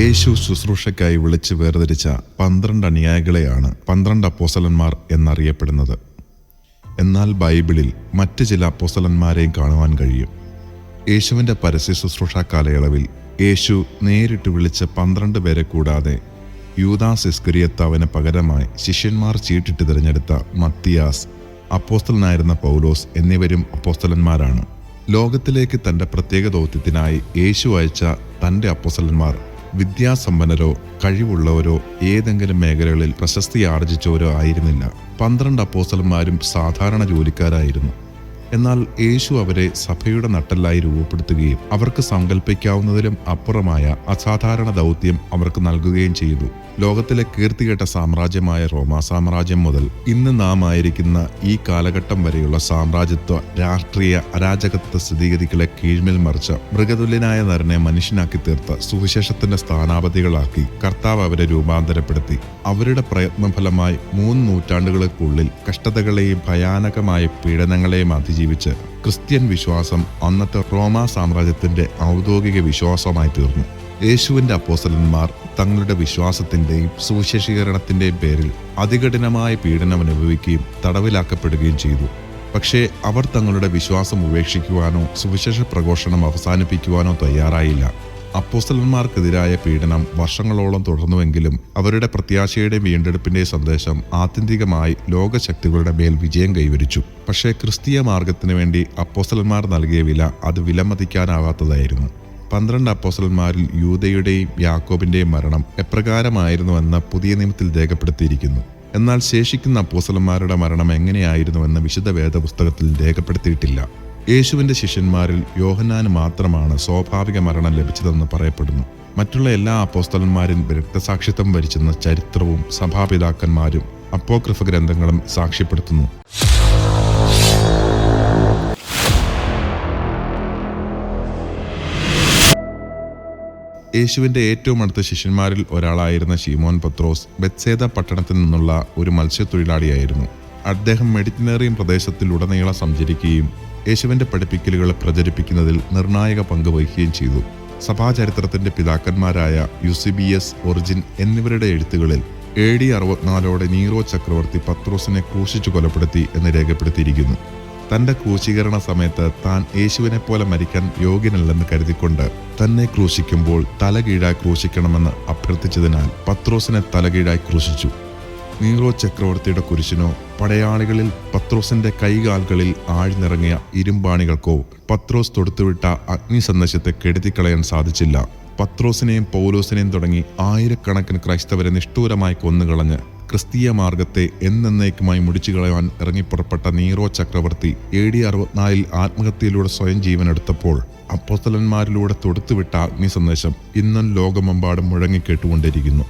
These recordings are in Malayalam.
യേശു ശുശ്രൂഷയ്ക്കായി വിളിച്ചു വേർതിരിച്ച പന്ത്രണ്ട് അനുയായികളെയാണ് പന്ത്രണ്ട് അപ്പോസലന്മാർ എന്നറിയപ്പെടുന്നത്. എന്നാൽ ബൈബിളിൽ മറ്റ് ചില അപ്പോസലന്മാരെയും കാണുവാൻ കഴിയും. യേശുവിന്റെ പരസ്യ ശുശ്രൂഷ കാലയളവിൽ യേശു നേരിട്ട് വിളിച്ച പന്ത്രണ്ട് പേരെ കൂടാതെ യൂദാസ് ഇസ്കരിയത്താവിന് പകരമായി ശിഷ്യന്മാർ ചീട്ടിട്ട് തിരഞ്ഞെടുത്ത മത്തിയാസ് അപ്പോസ്തലനായിരുന്ന പൗലോസ് എന്നിവരും അപ്പോസ്തലന്മാരാണ്. ലോകത്തിലേക്ക് തന്റെ പ്രത്യേക ദൗത്യത്തിനായി യേശു അയച്ച തന്റെ അപ്പോസ്തലന്മാർ വിദ്യാസമ്പന്നരോ കഴിവുള്ളവരോ ഏതെങ്കിലും മേഖലകളിൽ പ്രശസ്തി ആർജിച്ചവരോ ആയിരുന്നില്ല. പന്ത്രണ്ട് അപ്പോസ്തലന്മാരും സാധാരണ ജോലിക്കാരായിരുന്നു. എന്നാൽ യേശു അവരെ സഭയുടെ നട്ടല്ലായി രൂപപ്പെടുത്തുകയും അവർക്ക് സങ്കല്പിക്കാവുന്നതിലും അപ്പുറമായ അസാധാരണ ദൗത്യം അവർക്ക് നൽകുകയും ചെയ്തു. ലോകത്തിലെ കീർത്തികേട്ട സാമ്രാജ്യമായ റോമാ സാമ്രാജ്യം മുതൽ ഇന്ന് നാം ആയിരിക്കുന്ന ഈ കാലഘട്ടം വരെയുള്ള സാമ്രാജ്യത്വ രാഷ്ട്രീയ അരാജകത്വ സ്ഥിതിഗതികളെ കീഴ്മേൽ മറിച്ച മൃഗതുല്യനായ നരനെ മനുഷ്യനാക്കി തീർത്ത സുവിശേഷത്തിന്റെ സ്ഥാനാപതികളാക്കി കർത്താവ് അവരെ രൂപാന്തരപ്പെടുത്തി. അവരുടെ പ്രയത്നഫലമായി മൂന്ന് നൂറ്റാണ്ടുകൾക്കുള്ളിൽ കഷ്ടതകളെയും ഭയാനകമായ പീഡനങ്ങളെയും അതിജീവിച്ച്. ക്രിസ്ത്യൻ വിശ്വാസം അന്നത്തെ റോമാ സാമ്രാജ്യത്തിന്റെ ഔദ്യോഗിക വിശ്വാസമായി തീർന്നു. യേശുവിന്റെ അപ്പോസലന്മാർ തങ്ങളുടെ വിശ്വാസത്തിന്റെയും സുവിശേഷീകരണത്തിന്റെയും പേരിൽ അതികഠിനമായ പീഡനം അനുഭവിക്കുകയും തടവിലാക്കപ്പെടുകയും ചെയ്തു. പക്ഷേ അവർ തങ്ങളുടെ വിശ്വാസം ഉപേക്ഷിക്കുവാനോ സുവിശേഷ പ്രഘോഷണം അവസാനിപ്പിക്കുവാനോ തയ്യാറായില്ല. അപ്പോസ്തലന്മാർക്കെതിരായ പീഡനം വർഷങ്ങളോളം തുടർന്നുവെങ്കിലും അവരുടെ പ്രത്യാശയുടെ വീണ്ടെടുപ്പിന്റെ സന്ദേശം ആത്യന്തികമായി ലോകശക്തികളുടെ മേൽ വിജയം കൈവരിച്ചു. പക്ഷേ ക്രിസ്തീയ മാർഗത്തിനു വേണ്ടി അപ്പോസ്തലന്മാർ നൽകിയ വില അത് വിലമതിക്കാനാവാത്തതായിരുന്നു. പന്ത്രണ്ട് അപ്പോസ്റ്റലന്മാരിൽ യൂതയുടെയും യാക്കോബിന്റെയും മരണം എപ്രകാരമായിരുന്നുവെന്ന് പുതിയ നിയമത്തിൽ രേഖപ്പെടുത്തിയിരിക്കുന്നു. എന്നാൽ ശേഷിക്കുന്ന അപ്പോസ്റ്റലന്മാരുടെ മരണം എങ്ങനെയായിരുന്നുവെന്ന് വിശുദ്ധ വേദപുസ്തകത്തിൽ രേഖപ്പെടുത്തിയിട്ടില്ല. യേശുവിന്റെ ശിഷ്യന്മാരിൽ യോഹന്നാന് മാത്രമാണ് സ്വാഭാവിക മരണം ലഭിച്ചതെന്ന് പറയപ്പെടുന്നു. മറ്റുള്ള എല്ലാ അപ്പോസ്തലന്മാരും രക്തസാക്ഷിത്വം വരിച്ചെന്ന ചരിത്രവും സഭാപിതാക്കന്മാരും അപ്പോക്രിഫ ഗ്രന്ഥങ്ങളും സാക്ഷ്യപ്പെടുത്തുന്നു. യേശുവിന്റെ ഏറ്റവും അടുത്ത ശിഷ്യന്മാരിൽ ഒരാളായിരുന്ന ഷീമോൻ പത്രോസ് ബെത്സേദ പട്ടണത്തിൽ നിന്നുള്ള ഒരു മത്സ്യത്തൊഴിലാളിയായിരുന്നു. അദ്ദേഹം മെഡിറ്ററേനിയൻ പ്രദേശത്തിൽ ഉടനീളം സഞ്ചരിക്കുകയും യേശുവിന്റെ പഠിപ്പിക്കലുകൾ പ്രചരിപ്പിക്കുന്നതിൽ നിർണായക പങ്ക് വഹിക്കുകയും ചെയ്തു. സഭാചരിത്രത്തിന്റെ പിതാക്കന്മാരായ യുസിബിയസ് ഒറിജിൻ എന്നിവരുടെ എഴുത്തുകളിൽ എ ഡി അറുപത്തിനാലോടെ നീറോ ചക്രവർത്തി പത്രോസിനെ ക്രൂശിച്ചു കൊലപ്പെടുത്തി എന്ന് രേഖപ്പെടുത്തിയിരിക്കുന്നു. തന്റെ ക്രൂശീകരണ സമയത്ത് താൻ യേശുവിനെ പോലെ മരിക്കാൻ യോഗ്യനല്ലെന്ന് കരുതിക്കൊണ്ട് തന്നെ ക്രൂശിക്കുമ്പോൾ തലകീഴായി ക്രൂശിക്കണമെന്ന് അഭ്യർത്ഥിച്ചതിനാൽ പത്രോസിനെ തലകീഴായി ക്രൂശിച്ചു. നീറോ ചക്രവർത്തിയുടെ കുരിശിനോ പടയാളികളിൽ പത്രോസിന്റെ കൈകാലുകളിൽ ആഴ്ന്നിറങ്ങിയ ഇരുമ്പാണികൾക്കോ പത്രോസ് തൊടുത്തുവിട്ട അഗ്നി സന്ദേശത്തെ കെടുത്തിക്കളയാൻ സാധിച്ചില്ല. പത്രോസിനെയും പൗലോസിനെയും തുടങ്ങി ആയിരക്കണക്കിന് ക്രൈസ്തവരെ നിഷ്ഠൂരമായി കൊന്നുകളഞ്ഞ് ക്രിസ്തീയ മാർഗത്തെ എന്നേക്കുമായി മുടിച്ചു കളയാൻ ഇറങ്ങിപ്പുറപ്പെട്ട നീറോ ചക്രവർത്തി എ ഡി അറുപത്തിനാലിൽ ആത്മഹത്യയിലൂടെ സ്വയം ജീവനെടുത്തപ്പോൾ അപ്പോസ്തലന്മാരിലൂടെ തൊടുത്തുവിട്ട അഗ്നി സന്ദേശം ഇന്നും ലോകമെമ്പാടും മുഴങ്ങിക്കേട്ടുകൊണ്ടിരിക്കുന്നു.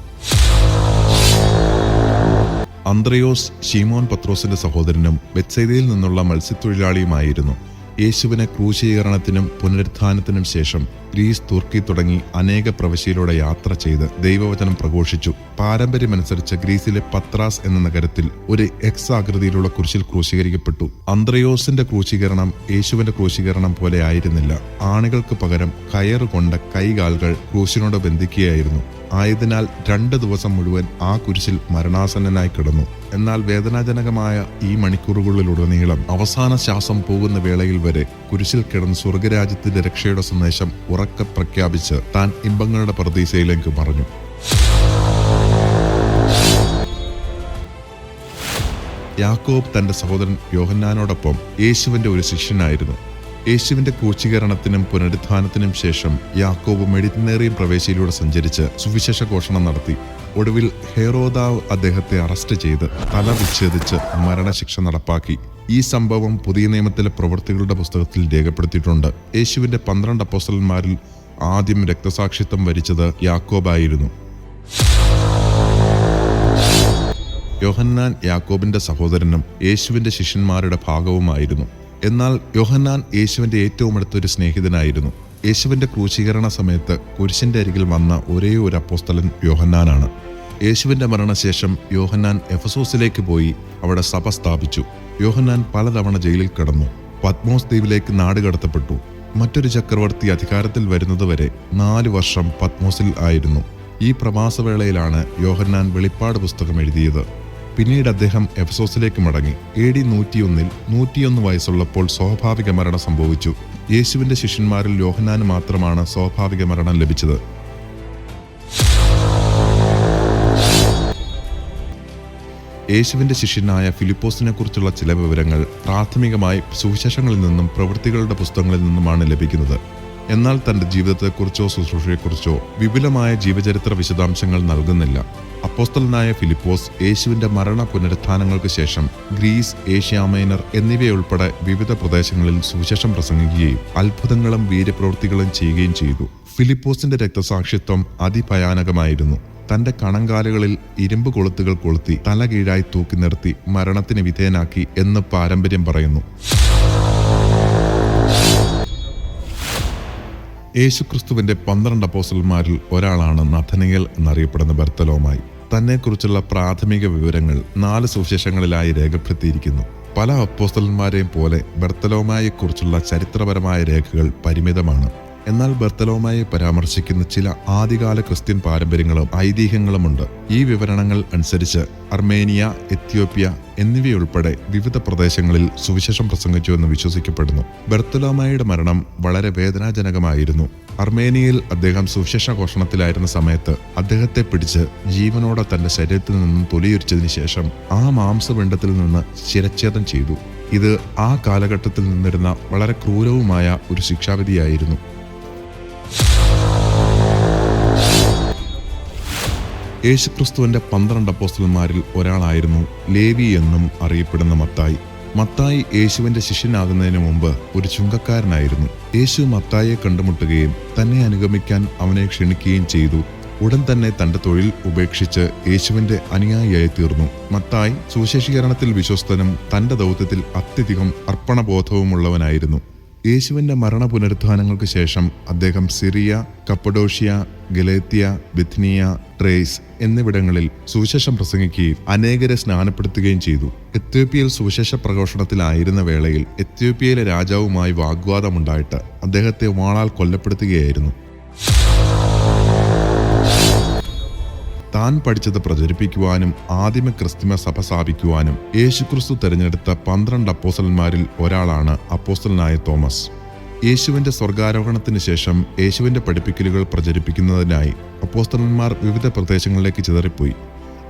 അന്ത്രയോസ് ഷീമോൻ പത്രോസിന്റെ സഹോദരനും ബെത്സൈദയിൽ നിന്നുള്ള മത്സ്യത്തൊഴിലാളിയുമായിരുന്നു. യേശുവിനെ ക്രൂശീകരണത്തിനും പുനരുത്ഥാനത്തിനും ശേഷം ഗ്രീസ് തുർക്കി തുടങ്ങി അനേക പ്രവശ്യയിലൂടെ യാത്ര ചെയ്ത് ദൈവവചനം പ്രഘോഷിച്ചു. പാരമ്പര്യമനുസരിച്ച് ഗ്രീസിലെ പത്രാസ് എന്ന നഗരത്തിൽ ഒരു എക്സ് ആകൃതിയിലുള്ള കുരിശിൽ ക്രൂശീകരിക്കപ്പെട്ടു. അന്ത്രയോസിന്റെ ക്രൂശീകരണം യേശുവിന്റെ ക്രൂശീകരണം പോലെ ആയിരുന്നില്ല. ആണികൾക്ക് പകരം കയറുകൊണ്ട കൈകാലുകൾ ക്രൂശിനോട് ബന്ധിക്കുകയായിരുന്നു. ആയതിനാൽ രണ്ട് ദിവസം മുഴുവൻ ആ കുരിശിൽ മരണാസന്നനായി കിടന്നു. എന്നാൽ വേദനാജനകമായ ഈ മണിക്കൂറുകളിലുടനീളം അവസാന ശ്വാസം പോകുന്ന വേളയിൽ വരെ കുരിശിൽ കിടന്ന് സ്വർഗരാജ്യത്തിന്റെ രക്ഷയുടെ സന്ദേശം ഉറക്കെ പ്രഖ്യാപിച്ച് താൻ ഇമ്പങ്ങളുടെ പ്രതീക്ഷയിലേക്ക് പറഞ്ഞു യാക്കോബ് തന്റെ സഹോദരൻ യോഹന്നാനോടൊപ്പം യേശുവിന്റെ ഒരു ശിഷ്യനായിരുന്നു. യേശുവിന്റെ കൂച്ചീകരണത്തിനും പുനരുത്ഥാനത്തിനും ശേഷം യാക്കോബ് മെഡിറ്ററേനിയൻ പ്രവേശിയിലൂടെ സഞ്ചരിച്ച് സുവിശേഷ ഘോഷണം നടത്തി. ഒടുവിൽ ഹെറോദാവ് അദ്ദേഹത്തെ അറസ്റ്റ് ചെയ്ത് തല വിച്ഛേദിച്ച് മരണശിക്ഷ നടപ്പാക്കി. ഈ സംഭവം പുതിയ നിയമത്തിലെ പ്രവൃത്തികളുടെ പുസ്തകത്തിൽ രേഖപ്പെടുത്തിയിട്ടുണ്ട്. യേശുവിന്റെ പന്ത്രണ്ട് അപ്പോസ്റ്റലന്മാരിൽ ആദ്യം രക്തസാക്ഷിത്വം വരിച്ചത് യാക്കോബായിരുന്നു. യോഹന്നാൻ യാക്കോബിന്റെ സഹോദരനും യേശുവിന്റെ ശിഷ്യന്മാരുടെ ഭാഗവുമായിരുന്നു. എന്നാൽ യോഹന്നാൻ യേശുവിന്റെ ഏറ്റവും അടുത്തൊരു സ്നേഹിതനായിരുന്നു. യേശുവിന്റെ ക്രൂശീകരണ സമയത്ത് കുരിശിന്റെ അരികിൽ വന്ന ഒരേ ഒരു അപ്പോസ്തലൻ യോഹന്നാനാണ്. യേശുവിന്റെ മരണശേഷം യോഹന്നാൻ എഫസോസിലേക്ക് പോയി അവിടെ സഭ സ്ഥാപിച്ചു. യോഹന്നാൻ പലതവണ ജയിലിൽ കടന്നു. പത്മോസ് ദ്വീപിലേക്ക് നാടുകടത്തപ്പെട്ടു മറ്റൊരു ചക്രവർത്തി അധികാരത്തിൽ വരുന്നതുവരെ നാല് വർഷം പത്മോസിൽ ആയിരുന്നു. ഈ പ്രവാസവേളയിലാണ് യോഹന്നാൻ വെളിപ്പാട് പുസ്തകം എഴുതിയത്. പിന്നീട് അദ്ദേഹം എഫസോസിലേക്ക് മടങ്ങി. എ ഡി നൂറ്റിയൊന്നിൽ നൂറ്റിയൊന്ന് വയസ്സുള്ളപ്പോൾ സ്വാഭാവിക മരണം സംഭവിച്ചു. യേശുവിന്റെ ശിഷ്യന്മാരിൽ യോഹനാന് മാത്രമാണ് സ്വാഭാവിക മരണം ലഭിച്ചത്. യേശുവിന്റെ ശിഷ്യനായ ഫിലിപ്പോസിനെ കുറിച്ചുള്ള ചില വിവരങ്ങൾ പ്രാഥമികമായി സുവിശേഷങ്ങളിൽ നിന്നും പ്രവൃത്തികളുടെ പുസ്തകങ്ങളിൽ നിന്നുമാണ് ലഭിക്കുന്നത്. എന്നാൽ തന്റെ ജീവിതത്തെക്കുറിച്ചോ ശുശ്രൂഷയെക്കുറിച്ചോ വിപുലമായ ജീവചരിത്ര വിശദാംശങ്ങൾ നൽകുന്നില്ല. അപ്പോസ്തലനായ ഫിലിപ്പോസ് യേശുവിന്റെ മരണ പുനരുത്ഥാനങ്ങൾക്ക് ശേഷം ഗ്രീസ് ഏഷ്യാമൈനർ എന്നിവയുൾപ്പെടെ വിവിധ പ്രദേശങ്ങളിൽ സുവിശേഷം പ്രസംഗിക്കുകയും അത്ഭുതങ്ങളും വീര്യപ്രവൃത്തികളും ചെയ്യുകയും ചെയ്തു. ഫിലിപ്പോസിന്റെ രക്തസാക്ഷിത്വം അതിഭയാനകമായിരുന്നു. തന്റെ കണങ്കാലുകളിൽ ഇരുമ്പ് കൊളുത്തുകൾ കൊളുത്തി തല കീഴായി തൂക്കി നിർത്തി മരണത്തിന് വിധേയനാക്കി എന്ന് പാരമ്പര്യം പറയുന്നു. യേശുക്രിസ്തുവിന്റെ പന്ത്രണ്ട് അപ്പോസ്റ്റൽമാരിൽ ഒരാളാണ് നഥനയൽ എന്നറിയപ്പെടുന്ന ബർത്തലോമായി. തന്നെക്കുറിച്ചുള്ള പ്രാഥമിക വിവരങ്ങൾ നാല് സുവിശേഷങ്ങളിലായി രേഖപ്പെടുത്തിയിരിക്കുന്നു. പല അപ്പോസ്റ്റലന്മാരെയും പോലെ ബർത്തലോമായെക്കുറിച്ചുള്ള ചരിത്രപരമായ രേഖകൾ പരിമിതമാണ്. എന്നാൽ ബർത്തലോമായെ പരാമർശിക്കുന്ന ചില ആദ്യകാല ക്രിസ്ത്യൻ പാരമ്പര്യങ്ങളും ഐതിഹ്യങ്ങളുമുണ്ട്. ഈ വിവരണങ്ങൾ അനുസരിച്ച് അർമേനിയ എത്യോപ്യ എന്നിവയുൾപ്പെടെ വിവിധ പ്രദേശങ്ങളിൽ സുവിശേഷം പ്രസംഗിച്ചു എന്ന് വിശ്വസിക്കപ്പെടുന്നു. ബർത്തലോമയുടെ മരണം വളരെ വേദനാജനകമായിരുന്നു. അർമേനിയയിൽ അദ്ദേഹം സുവിശേഷ ഘോഷണത്തിലായിരുന്ന സമയത്ത് അദ്ദേഹത്തെ പിടിച്ച് ജീവനോടെ തന്റെ ശരീരത്തിൽ നിന്നും തൊലിയുരിച്ചതിന് ശേഷം ആ മാംസപിണ്ഡത്തിൽ നിന്ന് ശിരച്ഛേദം ചെയ്തു. ഇത് ആ കാലഘട്ടത്തിൽ നിന്നിരുന്ന വളരെ ക്രൂരവുമായ ഒരു ശിക്ഷാവിധിയായിരുന്നു. യേശുക്രിസ്തുവിന്റെ പന്ത്രണ്ട് അപ്പോസ്റ്റലന്മാരിൽ ഒരാളായിരുന്നു. ലേവി എന്നും അറിയപ്പെടുന്ന മത്തായി. മത്തായി യേശുവിന്റെ ശിഷ്യനാകുന്നതിന് മുമ്പ് ഒരു ചുങ്കക്കാരനായിരുന്നു. യേശു മത്തായിയെ കണ്ടുമുട്ടുകയും തന്നെ അനുഗമിക്കാൻ അവനെ ക്ഷണിക്കുകയും ചെയ്തു. ഉടൻ തന്നെ തന്റെ തൊഴിൽ ഉപേക്ഷിച്ച് യേശുവിന്റെ അനുയായിയായി തീർന്നു മത്തായി സുവിശേഷീകരണത്തിൽ വിശ്വസ്തനും തന്റെ ദൗത്യത്തിൽ അത്യധികം അർപ്പണബോധവുമുള്ളവനായിരുന്നു. യേശുവിന്റെ മരണ പുനരുത്ഥാനങ്ങൾക്ക് ശേഷം അദ്ദേഹം Syria Cappadocia Galatia Bithynia Thrace എന്നിവിടങ്ങളിൽ സുവിശേഷം പ്രസംഗിക്കുകയും അനേകരെ സ്നാനപ്പെടുത്തുകയും ചെയ്തു. എത്യോപ്യയിൽ സുവിശേഷ പ്രഘോഷണത്തിലായിരുന്ന വേളയിൽ എത്യോപ്യയിലെ രാജാവുമായി വാഗ്വാദമുണ്ടായിട്ട് അദ്ദേഹത്തെ വാളാൽ കൊല്ലപ്പെടുത്തുകയായിരുന്നു. താൻ പഠിച്ചത് പ്രചരിപ്പിക്കുവാനും ആദിമ ക്രിസ്തുമ സഭ സ്ഥാപിക്കുവാനും യേശുക്രിസ്തു തിരഞ്ഞെടുത്ത പന്ത്രണ്ട് അപ്പോസ്റ്റലന്മാരിൽ ഒരാളാണ് അപ്പോസ്റ്റലനായ തോമസ്. യേശുവിന്റെ സ്വർഗാരോഹണത്തിന് ശേഷം യേശുവിന്റെ പഠിപ്പിക്കലുകൾ പ്രചരിപ്പിക്കുന്നതിനായി അപ്പോസ്തലന്മാർ വിവിധ പ്രദേശങ്ങളിലേക്ക് ചിതറിപ്പോയി.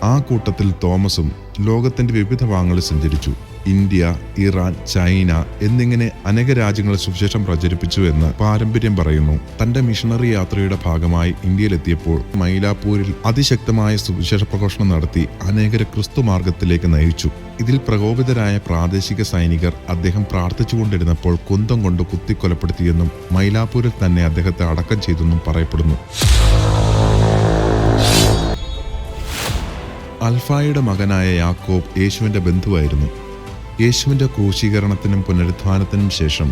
ആ കൂട്ടത്തിൽ തോമസും ലോകത്തിന്റെ വിവിധ ഭാഗങ്ങളിൽ സഞ്ചരിച്ചു. ഇന്ത്യ ഇറാൻ ചൈന എന്നിങ്ങനെ അനേക രാജ്യങ്ങൾ സുവിശേഷം പ്രചരിപ്പിച്ചു എന്ന് പാരമ്പര്യം പറയുന്നു. തന്റെ മിഷണറി യാത്രയുടെ ഭാഗമായി ഇന്ത്യയിലെത്തിയപ്പോൾ മൈലാപ്പൂരിൽ അതിശക്തമായ സുവിശേഷ പ്രഘോഷണം നടത്തി അനേകരെ ക്രിസ്തു മാർഗത്തിലേക്ക് നയിച്ചു. ഇതിൽ പ്രകോപിതരായ പ്രാദേശിക സൈനികർ അദ്ദേഹം പ്രാർത്ഥിച്ചുകൊണ്ടിരുന്നപ്പോൾ കുന്തം കൊണ്ട് കുത്തിക്കൊലപ്പെടുത്തിയെന്നും മൈലാപ്പൂരിൽ തന്നെ അദ്ദേഹത്തെ അടക്കം ചെയ്തെന്നും പറയപ്പെടുന്നു. അൽഫായുടെ മകനായ യാക്കോബ് യേശുവിന്റെ ബന്ധുവായിരുന്നു. യേശുവിന്റെ ക്രൂശീകരണത്തിനും പുനരുദ്ധാനത്തിനും ശേഷം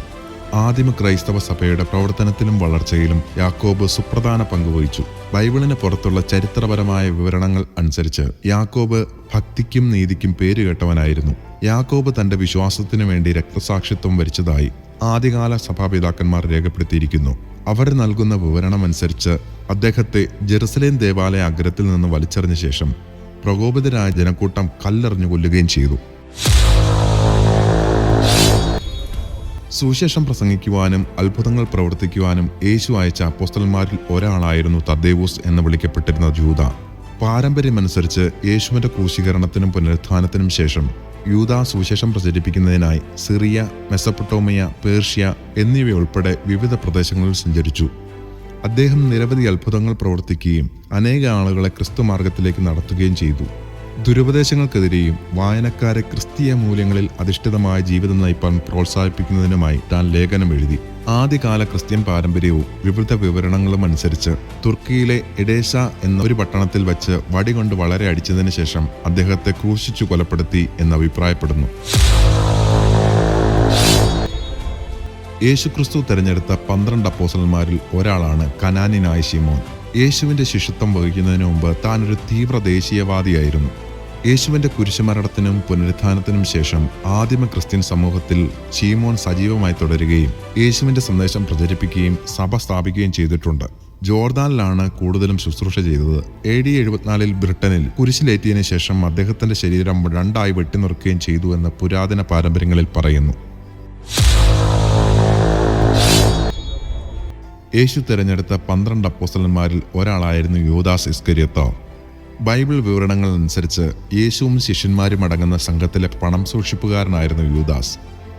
ആദിമ ക്രൈസ്തവ സഭയുടെ പ്രവർത്തനത്തിലും വളർച്ചയിലും യാക്കോബ് സുപ്രധാന പങ്കുവഹിച്ചു ബൈബിളിന് പുറത്തുള്ള ചരിത്രപരമായ വിവരണങ്ങൾ അനുസരിച്ച് യാക്കോബ് ഭക്തിക്കും നീതിക്കും പേരുകേട്ടവനായിരുന്നു യാക്കോബ് തന്റെ വിശ്വാസത്തിനു വേണ്ടി രക്തസാക്ഷിത്വം വരിച്ചതായി ആദ്യകാല സഭാപിതാക്കന്മാർ രേഖപ്പെടുത്തിയിരിക്കുന്നു. അവർ നൽകുന്ന വിവരണം അനുസരിച്ച് അദ്ദേഹത്തെ ജെറുസലേം ദേവാലയ അഗ്രത്തിൽ നിന്ന് വലിച്ചെറിഞ്ഞ ശേഷം പ്രകോപിതരായ ജനക്കൂട്ടം കല്ലെറിഞ്ഞു കൊല്ലുകയും ചെയ്തു. സുവിശേഷം പ്രസംഗിക്കുവാനും അത്ഭുതങ്ങൾ പ്രവർത്തിക്കുവാനും യേശു അയച്ച അപ്പോസ്തലന്മാരിൽ ഒരാളായിരുന്നു തദ്ദേവൂസ് എന്ന് വിളിക്കപ്പെട്ടിരുന്ന ജൂത. പാരമ്പര്യമനുസരിച്ച് യേശുവിന്റെ ക്രൂശീകരണത്തിനും പുനരുത്ഥാനത്തിനും ശേഷം യൂത സുവിശേഷം പ്രചരിപ്പിക്കുന്നതിനായി സിറിയ മെസപ്പൊട്ടോമിയ പേർഷ്യ എന്നിവയുൾപ്പെടെ വിവിധ പ്രദേശങ്ങളിൽ സഞ്ചരിച്ചു. അദ്ദേഹം നിരവധി അത്ഭുതങ്ങൾ പ്രവർത്തിക്കുകയും അനേക ആളുകളെ ക്രിസ്തു മാർഗത്തിലേക്ക് നടത്തുകയും ചെയ്തു. ദുരുപദേശങ്ങൾക്കെതിരെയും വായനക്കാരെ ക്രിസ്തീയ മൂല്യങ്ങളിൽ അധിഷ്ഠിതമായ ജീവിതം നയിപ്പാൻ പ്രോത്സാഹിപ്പിക്കുന്നതിനുമായി താൻ ലേഖനം എഴുതി. ആദ്യകാല ക്രിസ്ത്യൻ പാരമ്പര്യവും വിവിധ വിവരണങ്ങളും അനുസരിച്ച് തുർക്കിയിലെ എഡേഷ എന്ന ഒരു പട്ടണത്തിൽ വച്ച് വടികൊണ്ട് വളരെ അടിച്ചതിന് ശേഷം അദ്ദേഹത്തെ ക്രൂശിച്ചു കൊലപ്പെടുത്തി എന്ന് അഭിപ്രായപ്പെടുന്നു. യേശുക്രിസ്തു തെരഞ്ഞെടുത്ത പന്ത്രണ്ട് അപ്പോസലന്മാരിൽ ഒരാളാണ് കനാനിനായ ശിമോൻ. യേശുവിന്റെ ശിഷ്യത്വം വഹിക്കുന്നതിന് മുമ്പ് താൻ ഒരു തീവ്ര ദേശീയവാദിയായിരുന്നു. യേശുവിന്റെ കുരിശുമരണത്തിനും പുനരുത്ഥാനത്തിനും ശേഷം ആദിമ ക്രിസ്ത്യൻ സമൂഹത്തിൽ ചീമോൻ സജീവമായി തുടരുകയും യേശുവിന്റെ സന്ദേശം പ്രചരിപ്പിക്കുകയും സഭ സ്ഥാപിക്കുകയും ചെയ്തിട്ടുണ്ട്. ജോർദാനിലാണ് കൂടുതലും ശുശ്രൂഷ ചെയ്തത്. എ ഡി എഴുപത്തിനാലിൽ ബ്രിട്ടനിൽ കുരിശിലേറ്റിയതിനു ശേഷം അദ്ദേഹത്തിന്റെ ശരീരം രണ്ടായി വെട്ടിനുറുക്കുകയും ചെയ്തു എന്ന് പുരാതന പാരമ്പര്യങ്ങളിൽ പറയുന്നു. യേശു തിരഞ്ഞെടുത്ത പന്ത്രണ്ട് അപ്പോസ്തലന്മാരിൽ ഒരാളായിരുന്നു യോദാസ് ഇസ്കരിയത്തോ. ബൈബിൾ വിവരണങ്ങൾ അനുസരിച്ച് യേശുവും ശിഷ്യന്മാരും അടങ്ങുന്ന സംഘത്തിലെ പണം സൂക്ഷിപ്പുകാരനായിരുന്നു യൂദാസ്.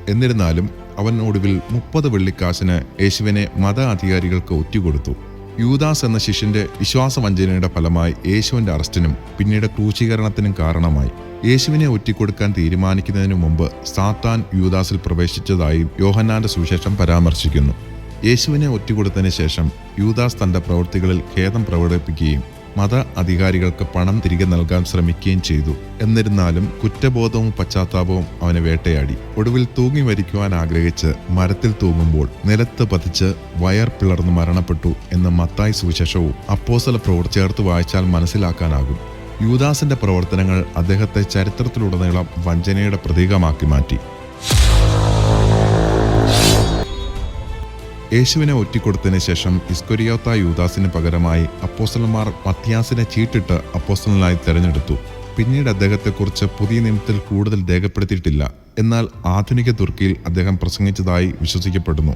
എന്നിരുന്നാലും അവൻ ഒടുവിൽ മുപ്പത് വെള്ളിക്കാശിന് യേശുവിനെ മത അധികാരികൾക്ക് ഒറ്റുകൊടുത്തു. യൂദാസ് എന്ന ശിഷ്യന്റെ വിശ്വാസവഞ്ചനയുടെ ഫലമായി യേശുവിന്റെ അറസ്റ്റിനും പിന്നീട് ക്രൂശീകരണത്തിനും കാരണമായി. യേശുവിനെ ഒറ്റിക്കൊടുക്കാൻ തീരുമാനിക്കുന്നതിനു മുമ്പ് സാത്താൻ യൂദാസിൽ പ്രവേശിച്ചതായി യോഹന്നാന്റെ സുവിശേഷം പരാമർശിക്കുന്നു. യേശുവിനെ ഒറ്റുകൊടുത്തതിന് ശേഷം യൂദാസ് തന്റെ പ്രവൃത്തികളിൽ ഖേദം പ്രകടിപ്പിക്കുകയും മത അധികാരികൾക്ക് പണം തിരികെ നൽകാൻ ശ്രമിക്കുകയും ചെയ്തു. എന്നിരുന്നാലും കുറ്റബോധവും പശ്ചാത്താപവും അവനെ വേട്ടയാടി. ഒടുവിൽ തൂങ്ങി മരിക്കുവാൻ ആഗ്രഹിച്ച് മരത്തിൽ തൂങ്ങുമ്പോൾ നിലത്ത് പതിച്ച് വയർ പിളർന്ന് മരണപ്പെട്ടു എന്ന് മത്തായി സുവിശേഷവും അപ്പോസല പ്രവൃത്തി ചേർത്ത് വായിച്ചാൽ മനസ്സിലാക്കാനാകും. യൂദാസിന്റെ പ്രവർത്തനങ്ങൾ അദ്ദേഹത്തെ ചരിത്രത്തിലുടനീളം വഞ്ചനയുടെ പ്രതീകമാക്കി മാറ്റി. യേശുവിനെ ഒറ്റിക്കൊടുത്തതിന് ശേഷം ഇസ്കൊരിയോത്ത യൂദാസിന് പകരമായി അപ്പോസ്റ്റലന്മാർ മത്യാസിനെ ചീട്ടിട്ട് അപ്പോസ്റ്റലനായി തെരഞ്ഞെടുത്തു. പിന്നീട് അദ്ദേഹത്തെക്കുറിച്ച് പുതിയ നിയമത്തിൽ കൂടുതൽ രേഖപ്പെടുത്തിയിട്ടില്ല. എന്നാൽ ആധുനിക തുർക്കിയിൽ അദ്ദേഹം പ്രസംഗിച്ചതായി വിശ്വസിക്കപ്പെടുന്നു.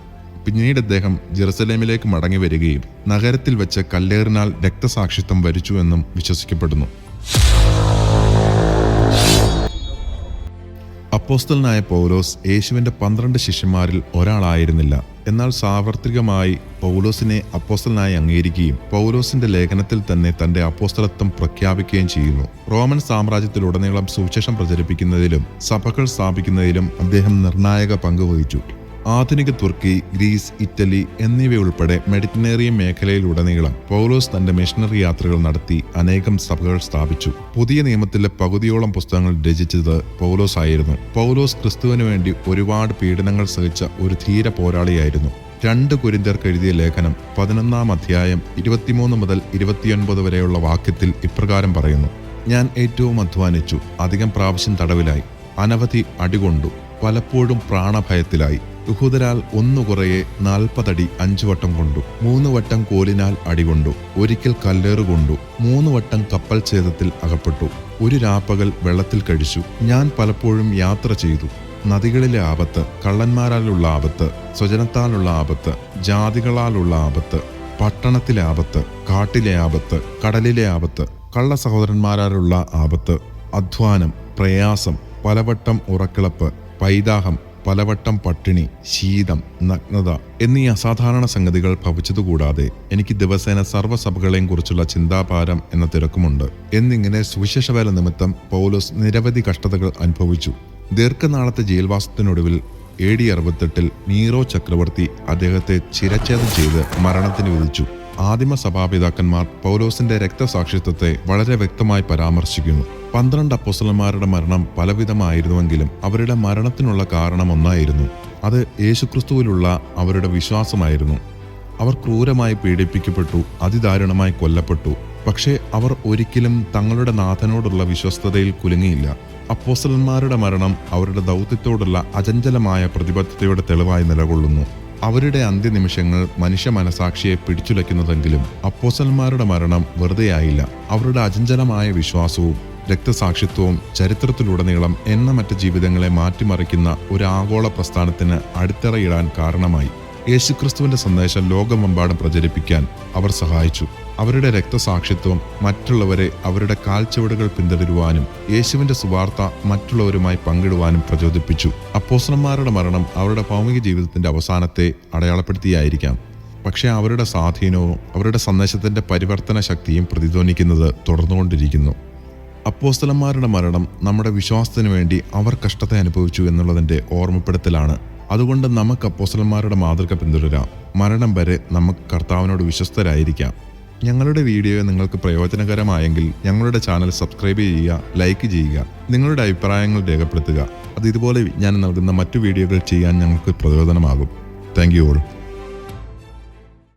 പിന്നീട് അദ്ദേഹം ജെറുസലേമിലേക്ക് മടങ്ങി വരികയും നഗരത്തിൽ വെച്ച് കല്ലേറിനാൽ രക്തസാക്ഷിത്വം വരിച്ചു എന്നും വിശ്വസിക്കപ്പെടുന്നു. അപ്പോസ്തലനായ പൗലോസ് യേശുവിന്റെ പന്ത്രണ്ട് ശിഷ്യന്മാരിൽ ഒരാളായിരുന്നില്ല. എന്നാൽ സാർവത്രികമായി പൗലോസിനെ അപ്പോസ്റ്റലിനായി അംഗീകരിക്കുകയും പൗലോസിന്റെ ലേഖനത്തിൽ തന്നെ തന്റെ അപ്പോസ്തലത്വം പ്രഖ്യാപിക്കുകയും ചെയ്യുന്നു. റോമൻ സാമ്രാജ്യത്തിലുടനീളം സുവിശേഷം പ്രചരിപ്പിക്കുന്നതിലും സഭകൾ സ്ഥാപിക്കുന്നതിലും അദ്ദേഹം നിർണായക പങ്ക് വഹിച്ചു. ആധുനിക തുർക്കി ഗ്രീസ് ഇറ്റലി എന്നിവയുൾപ്പെടെ മെഡിറ്ററേനിയൻ മേഖലയിലുടനീളം പൗലോസ് തന്റെ മിഷണറി യാത്രകൾ നടത്തി അനേകം സഭകൾ സ്ഥാപിച്ചു. പുതിയ നിയമത്തിലെ പകുതിയോളം പുസ്തകങ്ങൾ രചിച്ചത് പൗലോസ് ആയിരുന്നു. പൗലോസ് ക്രിസ്തുവിന് വേണ്ടി ഒരുപാട് പീഡനങ്ങൾ സഹിച്ച ഒരു ധീര പോരാളിയായിരുന്നു. രണ്ട് കുരിന്തർക്ക് എഴുതിയ ലേഖനം പതിനൊന്നാം അധ്യായം ഇരുപത്തിമൂന്ന് മുതൽ ഇരുപത്തിയൊൻപത് വരെയുള്ള വാക്യത്തിൽ ഇപ്രകാരം പറയുന്നു. ഞാൻ ഏറ്റവും അധ്വാനിച്ചു അധികം പ്രാവശ്യം തടവിലായി അനവധി അടികൊണ്ടു പലപ്പോഴും പ്രാണഭയത്തിലായി യഹൂദരാൽ ഒന്നു കുറയെ നാൽപ്പതടി അഞ്ചു വട്ടം കൊണ്ടു. മൂന്ന് വട്ടം കോലിനാൽ അടികൊണ്ടു ഒരിക്കൽ കല്ലേറ് കൊണ്ടു. മൂന്ന് വട്ടം കപ്പൽ ഛേദത്തിൽ അകപ്പെട്ടു. ഒരു രാപ്പകൽ വെള്ളത്തിൽ കഴിച്ചു. ഞാൻ പലപ്പോഴും യാത്ര ചെയ്തു. നദികളിലെ ആപത്ത് കള്ളന്മാരാലുള്ള ആപത്ത് സ്വജനത്താലുള്ള ആപത്ത് ജാതികളാലുള്ള ആപത്ത് പട്ടണത്തിലെ ആപത്ത് കാട്ടിലെ ആപത്ത് കടലിലെ ആപത്ത് കള്ള സഹോദരന്മാരാലുള്ള ആപത്ത് അധ്വാനം പ്രയാസം പലവട്ടം ഉറക്കിളപ്പ് പൈതാഹം പലവട്ടം പട്ടിണി ശീതം നഗ്നത എന്നീ അസാധാരണ സംഗതികൾ ഭവിച്ചതുകൂടാതെ എനിക്ക് ദിവസേന സർവസഭകളെയും കുറിച്ചുള്ള ചിന്താഭാരം എന്ന തിരക്കുമുണ്ട്. എന്നിങ്ങനെ സുവിശേഷവേല നിമിത്തം പൗലോസ് നിരവധി കഷ്ടതകൾ അനുഭവിച്ചു. ദീർഘനാളത്തെ ജയിൽവാസത്തിനൊടുവിൽ എ ഡി അറുപത്തെട്ടിൽ നീറോ ചക്രവർത്തി അദ്ദേഹത്തെ ചിരച്ഛേദം ചെയ്ത് മരണത്തിന് വിധിച്ചു. ആദിമ സഭാപിതാക്കന്മാർ പൗലോസിന്റെ രക്തസാക്ഷിത്വത്തെ വളരെ വ്യക്തമായി പരാമർശിക്കുന്നു. പന്ത്രണ്ട് അപ്പൊസലന്മാരുടെ മരണം പലവിധമായിരുന്നുവെങ്കിലും അവരുടെ മരണത്തിനുള്ള കാരണം ഒന്നായിരുന്നു അത് യേശുക്രിസ്തുവിലുള്ള അവരുടെ വിശ്വാസമായിരുന്നു. അവർ ക്രൂരമായി പീഡിപ്പിക്കപ്പെട്ടു അതിദാരുണമായി കൊല്ലപ്പെട്ടു. പക്ഷേ അവർ ഒരിക്കലും തങ്ങളുടെ നാഥനോടുള്ള വിശ്വസ്തതയിൽ കുലുങ്ങിയില്ല. അപ്പോസലന്മാരുടെ മരണം അവരുടെ ദൗത്യത്തോടുള്ള അചഞ്ചലമായ പ്രതിബദ്ധതയുടെ തെളിവായി നിലകൊള്ളുന്നു. അവരുടെ അന്ത്യനിമിഷങ്ങൾ മനുഷ്യ മനസാക്ഷിയെ പിടിച്ചുലയ്ക്കുന്നതെങ്കിലും അപ്പോസന്മാരുടെ മരണം വെറുതെയായില്ല. അവരുടെ അചഞ്ചലമായ വിശ്വാസവും രക്തസാക്ഷിത്വവും ചരിത്രത്തിലുടനീളം എണ്ണമറ്റ ജീവിതങ്ങളെ മാറ്റിമറിക്കുന്ന ഒരു ആഗോള പ്രസ്ഥാനത്തിന് അടിത്തറയിടാൻ കാരണമായി. യേശുക്രിസ്തുവിന്റെ സന്ദേശം ലോകമെമ്പാടും പ്രചരിപ്പിക്കാൻ അവർ സഹായിച്ചു. അവരുടെ രക്തസാക്ഷിത്വം മറ്റുള്ളവരെ അവരുടെ കാൽച്ചുവടുകൾ പിന്തുടരുവാനും യേശുവിന്റെ സുവാർത്ത മറ്റുള്ളവരുമായി പങ്കിടുവാനും പ്രചോദിപ്പിച്ചു. അപ്പോസ്തലന്മാരുടെ മരണം അവരുടെ ഭൗമിക ജീവിതത്തിന്റെ അവസാനത്തെ അടയാളപ്പെടുത്തിയായിരിക്കാം. പക്ഷേ അവരുടെ സ്വാധീനവും അവരുടെ സന്ദേശത്തിന്റെ പരിവർത്തന ശക്തിയും പ്രതിധ്വനിക്കുന്നത് തുടർന്നുകൊണ്ടിരിക്കുന്നു. അപ്പോസ്തലന്മാരുടെ മരണം നമ്മുടെ വിശ്വാസത്തിനു വേണ്ടി അവർ കഷ്ടത്തെ അനുഭവിച്ചു എന്നുള്ളതിന്റെ ഓർമ്മപ്പെടുത്തലാണ്. അതുകൊണ്ട് നമുക്ക് അപ്പോസലന്മാരുടെ മാതൃക പിന്തുടരാം. മരണം വരെ നമുക്ക് കർത്താവിനോട് വിശ്വസ്തരായിരിക്കാം. ഞങ്ങളുടെ വീഡിയോ നിങ്ങൾക്ക് പ്രയോജനകരമായെങ്കിൽ ഞങ്ങളുടെ ചാനൽ സബ്സ്ക്രൈബ് ചെയ്യുക ലൈക്ക് ചെയ്യുക നിങ്ങളുടെ അഭിപ്രായങ്ങൾ രേഖപ്പെടുത്തുക. അത് ഇതുപോലെ ഞാൻ നൽകുന്ന മറ്റു വീഡിയോകൾ ചെയ്യാൻ ഞങ്ങൾക്ക് പ്രചോദനമാകും താങ്ക് യു ഓൾ.